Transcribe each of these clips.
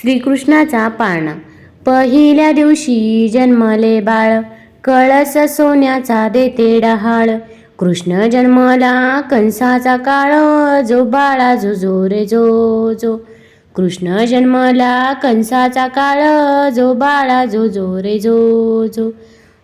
श्रीकृष्णाचा पाळणा. पहिल्या दिवशी जन्मले बाळ. कळस सोन्याचा देते डहाळ. कृष्ण जन्मला कंसाचा काळ. जो बाळा जो जो रे जो जो. कृष्ण जन्मला कंसाचा काळ. जो बाळा जो जो रे जो जो.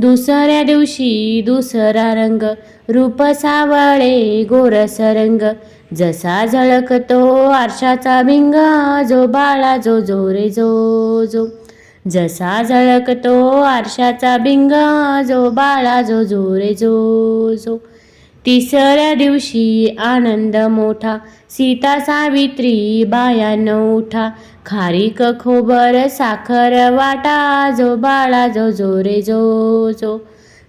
दुसऱ्या दिवशी दुसरा रंग रूप सावळे गोरस रंग जसा झळकतो आरशाचा भिंग जो बाळा जो जोरे जो जो. जसा झळकतो आरशाचा भिंग जो बाळा जो जो रे जो जो. तिसऱ्या दिवशी आनंद मोठा. सीता सावित्री बायान उठा. खारीक खोबर साखर वाटा जो बाळा जो जो रे जो जो.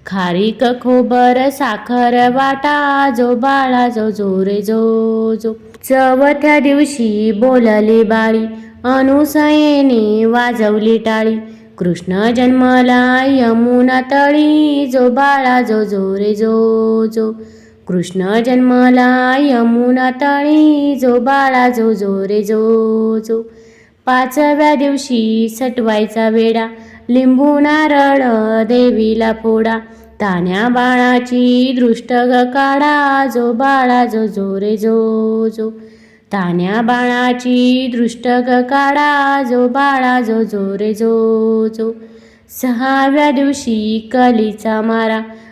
खारीक खोबर साखर वाटा जो बाळा जो जो रे जो जो. चवथ्या दिवशी बोलली बाळी. अनुसयेने वाजवली टाळी. कृष्ण जन्मला यमुना तळी जो बाळा जो जो रे जो जो. कृष्ण जन्मला यमुना तळी जो बाळा जो जो रे जो जो. पाचव्या दिवशी सटवायचा वेडा लिंबू नारळ देवीला फोडा. तान्या बाळाची दृष्ट ग काढा जो बाळा जो जो रे जो जो. तान्या बाळाची दृष्ट ग काढा जो बाळा जो जो रे जो जो. सहाव्या दिवशी कलीचा मारा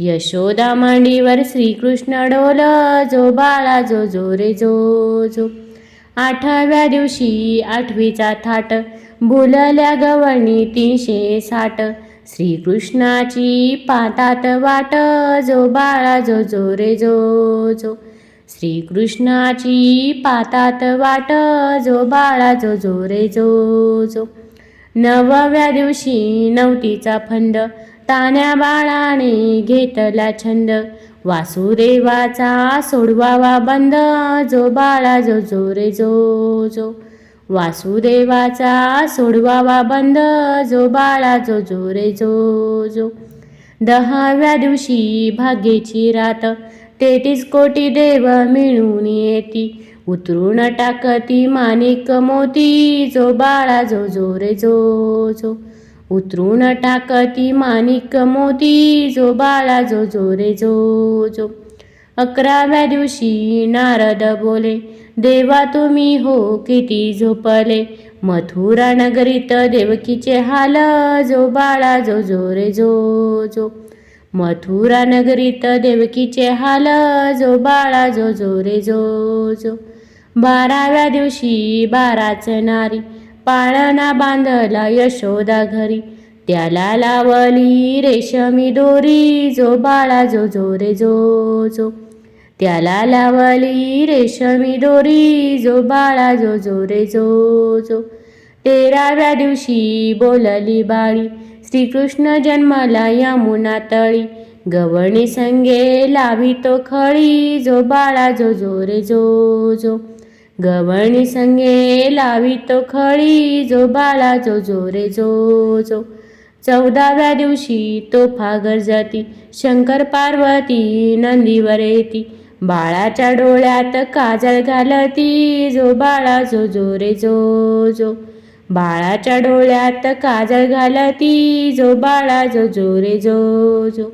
यशोदा मांडीवर श्रीकृष्ण डोल जो बाळा जो जो रे जो जो. आठव्या दिवशी आठवीचा थाट भुलल्या गवळणी तीनशे साठ. श्रीकृष्णाची पातात वाट जो बाळा जो जो रे जो जो. श्रीकृष्णाची पातात वाट जो बाळा जो जो रे जो जो. नवव्या दिवशी नवतीचा फंद तान्या बाळाने घेतला छंद. वासुदेवाचा सोडवावा बंद. जो बाळा जो जो रे जो जो. वासुदेवाचा सोडवावा बंद. जो बाळा जो जो रे जो जो. दहाव्या दिवशी भाग्येची रात. तेहतीस कोटी देव मिळून येती. उतरून टाकती माणिक मोती. जो बाळा जो जो रे जो जो. उतरून टाकती माणिक मोती जो बाळा जो जो रे जो जो. अकराव्या दिवशी नारद बोले देवा तुम्ही हो किती झोपले. मथुरा नगरीत देवकीचे हाल जो बाळा जो जो रे जो जो. मथुरा नगरीत देवकीचे हाल जो बाळा जो जो रे जो जो. बाराव्या दिवशी बाराच नारी पाळणा बांधला यशोदा घरी. त्याला लावली रेशमी दोरी जो बाळा जो जो रे जो जो. त्याला लावली रेशमी दोरी जो बाळा जो जो रे जो जो. तेराव्या दिवशी बोलली बाळी श्रीकृष्ण जन्माला यमुना तळी. गवणी संगे लावी तो खळी जो बाळा जो जो रे जो जो. गवणी संगे लावी तो खळी जो बाळा जो जो रे जो जो. चौदाव्या दिवशी तो फागर जाती शंकर पार्वती नंदीवर येती. बाळाच्या डोळ्यात काजळ घालती जो बाळा जो जो रे जो जो. बाळाच्या डोळ्यात काजळ घालती जो बाळा जो जो रे जो जो.